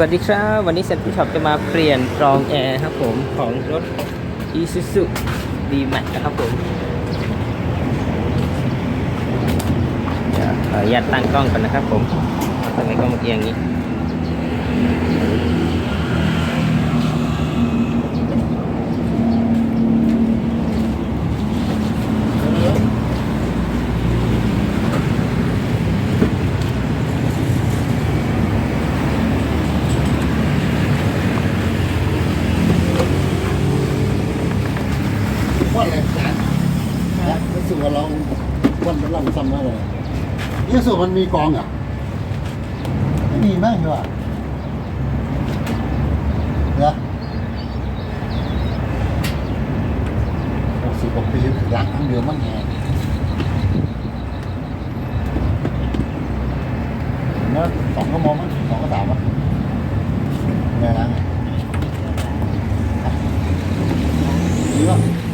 วัสดีครับ วันนี้เซ็นทรัลช็อปจะมาเปลี่ยนกรองแอร์ครับผมของรถ Isuzu D-Max นะครับผมเดี๋ยวขออนุญาตตั้งกล้องก่อนนะครับผมทำไมกล้องเมื่อกี้อย่างนี้เลยจานนะรู้สึกว่าเรา วันเป็นเราซ้ำมากเลยยี่สุมันมีกองเหรอะไม่มีมากเลยว่ะเดี๋ยวหกสิบกว่าปีล้างครั้งเดียวมั่งไงเมื่อสองก็มองมั้งสองก็สามมั้งไงล้างไงดีป่ะ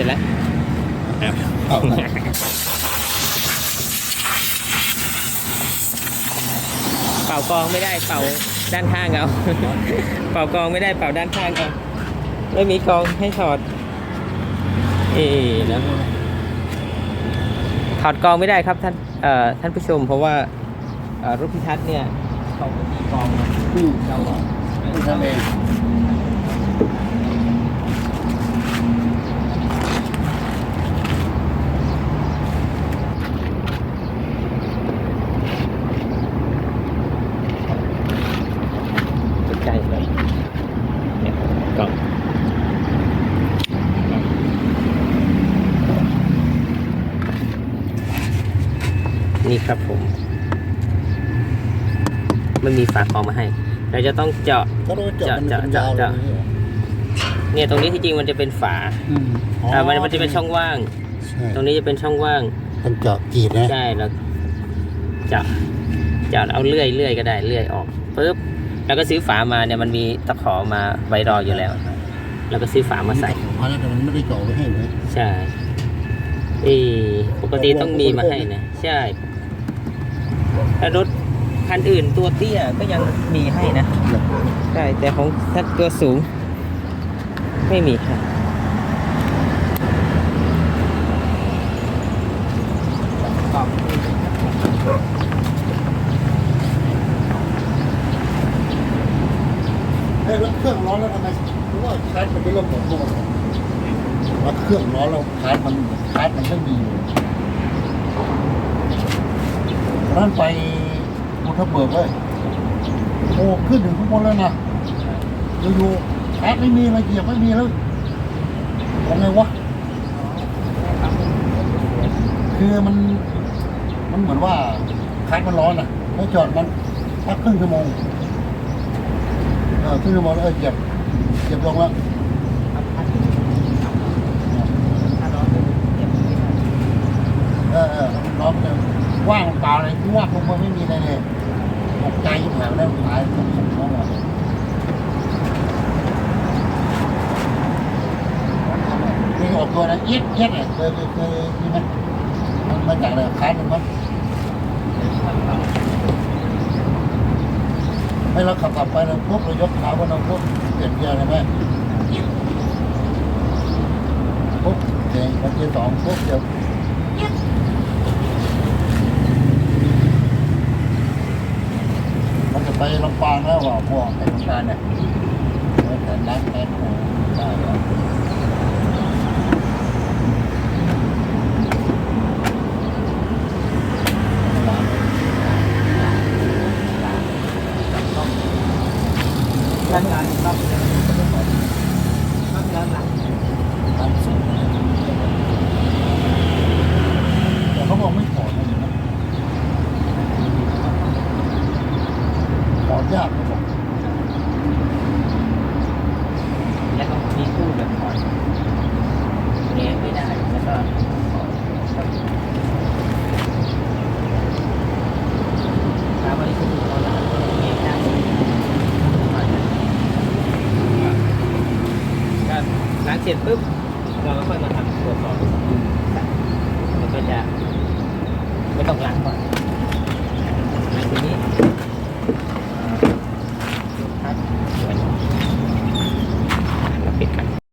ร็จแล้วเอาละเป่ากองไม่ได้เป่าด้านข้างเอาเป่ากองไม่ได้เป่าด้านข้างเอาไม่มีกองให้ถอด เอ๊ะนะถอดกองไม่ได้ครับท่านเอ่อท่านผู้ชม เพราะว่าเอ่อรถพิทัศน์เนี่ยเขาไม่มีกองอืมเราต้องทำเอง ใกล้ๆเลย เนี่ยกองนี่ครับผมไม่มีฝากกองมาให้ เราจะต้องเจาะ ก็ต้องเจาะมันเป็นเจาะยาวเลเจาะยเนี่ยเนี่ยตรงนี้ที่จริงมันจะเป็นฝาอืมอ่ามันมันจะเป็นช่องว่างใช่ตรงนี้จะเป็นช่องว่าง เป็นเจาะกรีดนะ ใช่แล้วเจาะเจาะเอาเลื่อยเลื่อยก็ได้เลื่อยออกปุ๊บ แล้วก็ซื้อฝามาเนี่ยมันมีตะขอมาไว้รออยู่แล้ว แล้วก็ซื้อฝามาใส่เพราะนั้นแต่มันไม่ได้เจาะไว้ให้เลยใช่เออปกติต้องมีมาให้นะใช่ถ้ารถคันอื่นตัวเตี้ยก็ยังมีให้นะใช่แต่ของถ้าตัวสูง ไม่มีค่ะ เฮ้แล้วเครื่องร้อนแล้วทำไมเพราะว่าคาร์ดมันไม่ระเบิดโม่เลยแล้วเครื่องร้อนแล้วคาร์ดมันคาร์ดมันไม่มีเลยร้านไปภูทับเบิกเลยโอ้ขึ้นถึงข้างบนแล้วนะอยู่ๆคาร์ดไม่มีอะไรเหยียบไม่มีแล้วทำไงวะคือมันมันเหมือนว่าคาร์ดมันร้อนอะให้จอดมันพักครึ่งชั่วโมง ออครึ่งชั่วโมงแล้วเออเหยียบเหยียบลงแล้วเออเออล้อนเลยว่างเปล่าเลยว่างลงมาไม่มีอะไรเลยตกใจยิ่งหางแล้วตายตกสมองอะมีออกตัวนะเอี๊ยดเอี๊ยดเนี่ยเคยเคยเคยมีไหมมันมาจากอะไรคล้ายมันมั้ย ให้เราขับขับไปเราปุ๊บเรายกขาว่าเราปุ๊บเปลี่ยนเกียร์เลยไหมปุ๊บเดี๋ยวเกียร์สองปุ๊บเดี๋ยวมันจะไปลำปางแล้วว่ะพวกไปลำปางเนี่ยแต่ร้านแม่โอ้ ร็จปุ๊บเราก็ค่อยมาทำตัวต่อมันก็จะไม่ต้องล้างก่อนทีนี้